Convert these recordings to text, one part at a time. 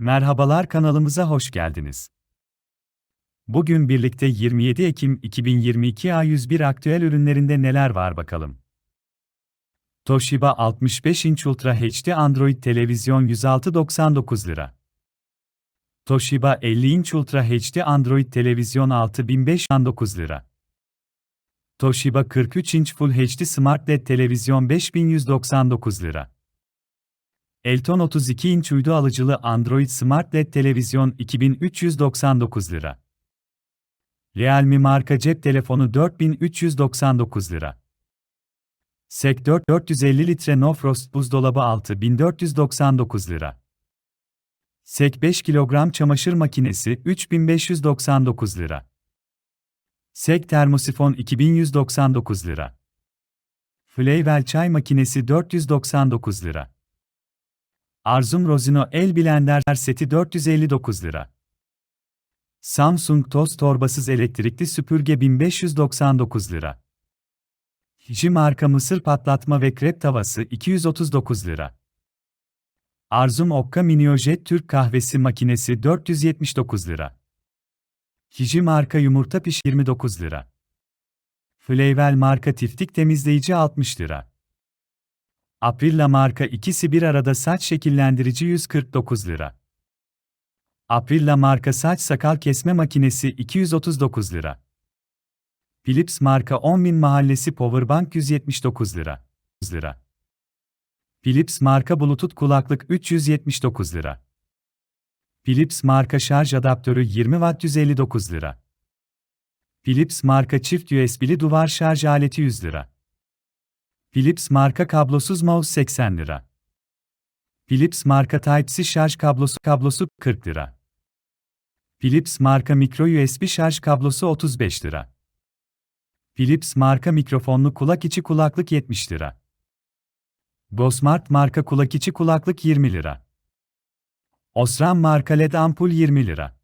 Merhabalar kanalımıza hoş geldiniz. Bugün birlikte 27 Ekim 2022 A101 aktüel ürünlerinde neler var bakalım. Toshiba 65 inç Ultra HD Android televizyon 106.99 lira. Toshiba 50 inç Ultra HD Android televizyon 6599 lira. Toshiba 43 inç Full HD Smart LED televizyon 5199 lira. Elton 32 inç uydu alıcılı Android Smart LED televizyon 2399 lira. Realme marka cep telefonu 4399 lira. Sektör 450 litre No Frost buzdolabı 6499 lira. Sek 5 kilogram çamaşır makinesi 3599 lira. Sek termosifon 2199 lira. Flavel çay makinesi 499 lira. Arzum Rozino El Blender seti 459 lira. Samsung toz torbasız elektrikli süpürge 1599 lira. Hiji marka mısır patlatma ve krep tavası 239 lira. Arzum Okka Miniojet Türk kahvesi makinesi 479 lira. Hiji marka yumurta piş 29 lira. Flavel marka tiftik temizleyici 60 lira. Aprilla marka ikisi bir arada saç şekillendirici 149 lira. Aprilla marka saç sakal kesme makinesi 239 lira. Philips marka 10.000 mahallesi powerbank 179 lira. lira. Philips marka Bluetooth kulaklık 379 lira. Philips marka şarj adaptörü 20 Watt 159 lira. Philips marka çift USB'li duvar şarj aleti 100 lira. Philips marka kablosuz mouse 80 lira. Philips marka Type-C şarj kablosu kablosu 40 lira. Philips marka micro USB şarj kablosu 35 lira. Philips marka mikrofonlu kulak içi kulaklık 70 lira. Bosmart marka kulak içi kulaklık 20 lira. Osram marka LED ampul 20 lira.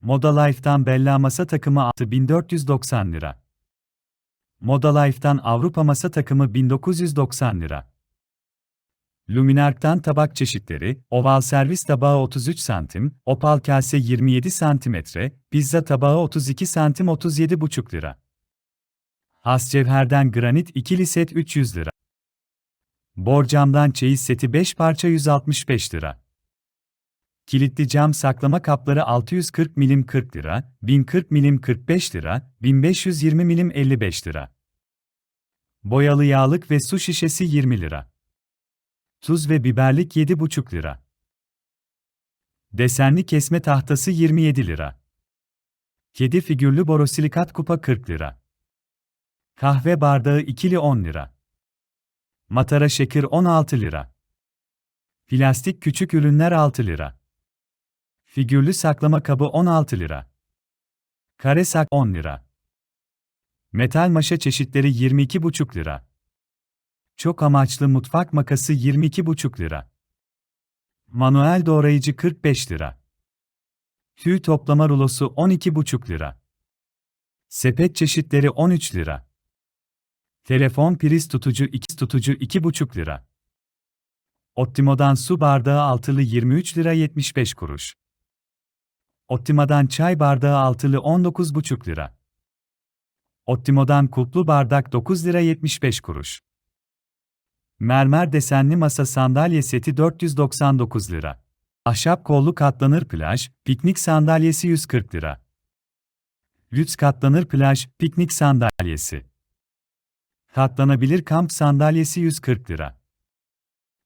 Moda Life'dan Bella masa takımı 6490 lira. Moda Life'dan Avrupa masa takımı 1990 lira. Luminark'tan tabak çeşitleri, oval servis tabağı 33 santim, opal kase 27 santimetre, pizza tabağı 32 santim 37,5 lira. Has cevherden granit ikili set 300 lira. Borcamdan çeyiz seti 5 parça 165 lira. Kilitli cam saklama kapları 640 milim 40 lira, 1040 milim 45 lira, 1520 milim 55 lira. Boyalı yağlık ve su şişesi 20 lira. Tuz ve biberlik 7,5 lira. Desenli kesme tahtası 27 lira. Kedi figürlü borosilikat kupa 40 lira. Kahve bardağı ikili 10 lira. Matara şeker 16 lira. Plastik küçük ürünler 6 lira. Figürlü saklama kabı 16 lira. Kare sak 10 lira. Metal maşa çeşitleri 22,5 lira. Çok amaçlı mutfak makası 22,5 lira. Manuel doğrayıcı 45 lira. Tüy toplama rulosu 12,5 lira. Sepet çeşitleri 13 lira. Telefon priz tutucu 2 tutucu 2,5 lira. Optimo'dan su bardağı altılı 23 lira 75 kuruş. Optima'dan çay bardağı altılı 19,5 lira. Optimo'dan kulplu bardak 9 lira 75 kuruş. Mermer desenli masa sandalye seti 499 lira. Ahşap kollu katlanır plaj, piknik sandalyesi 140 lira. Lüks katlanır plaj, piknik sandalyesi. Katlanabilir kamp sandalyesi 140 lira.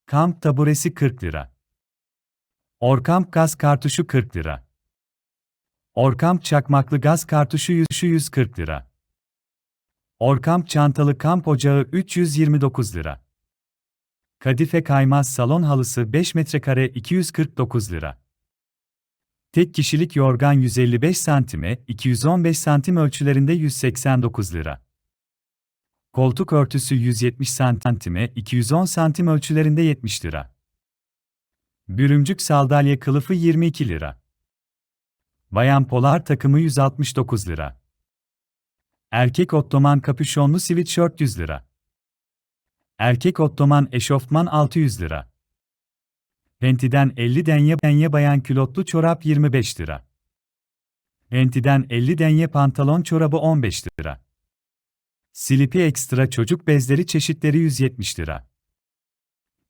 Kamp taburesi 40 lira. Orkamp gaz kartuşu 40 lira. Orkamp çakmaklı gaz kartuşu 140 lira. Orkamp çantalı kamp ocağı 329 lira. Kadife kaymaz salon halısı 5 metrekare 249 lira. Tek kişilik yorgan 155 santime 215 santim ölçülerinde 189 lira. Koltuk örtüsü 170 santime 210 santim ölçülerinde 70 lira. Bürümcük saldalye kılıfı 22 lira. Bayan polar takımı 169 lira. Erkek ottoman kapüşonlu sweatshirt 100 lira. Erkek ottoman eşofman 600 lira. Penti'den 50 denye denye bayan külotlu çorap 25 lira. Penti'den 50 denye pantolon çorabı 15 lira. Slippy Extra çocuk bezleri çeşitleri 170 lira.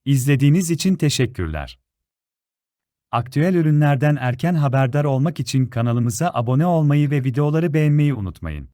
İzlediğiniz için teşekkürler. Aktüel ürünlerden erken haberdar olmak için kanalımıza abone olmayı ve videoları beğenmeyi unutmayın.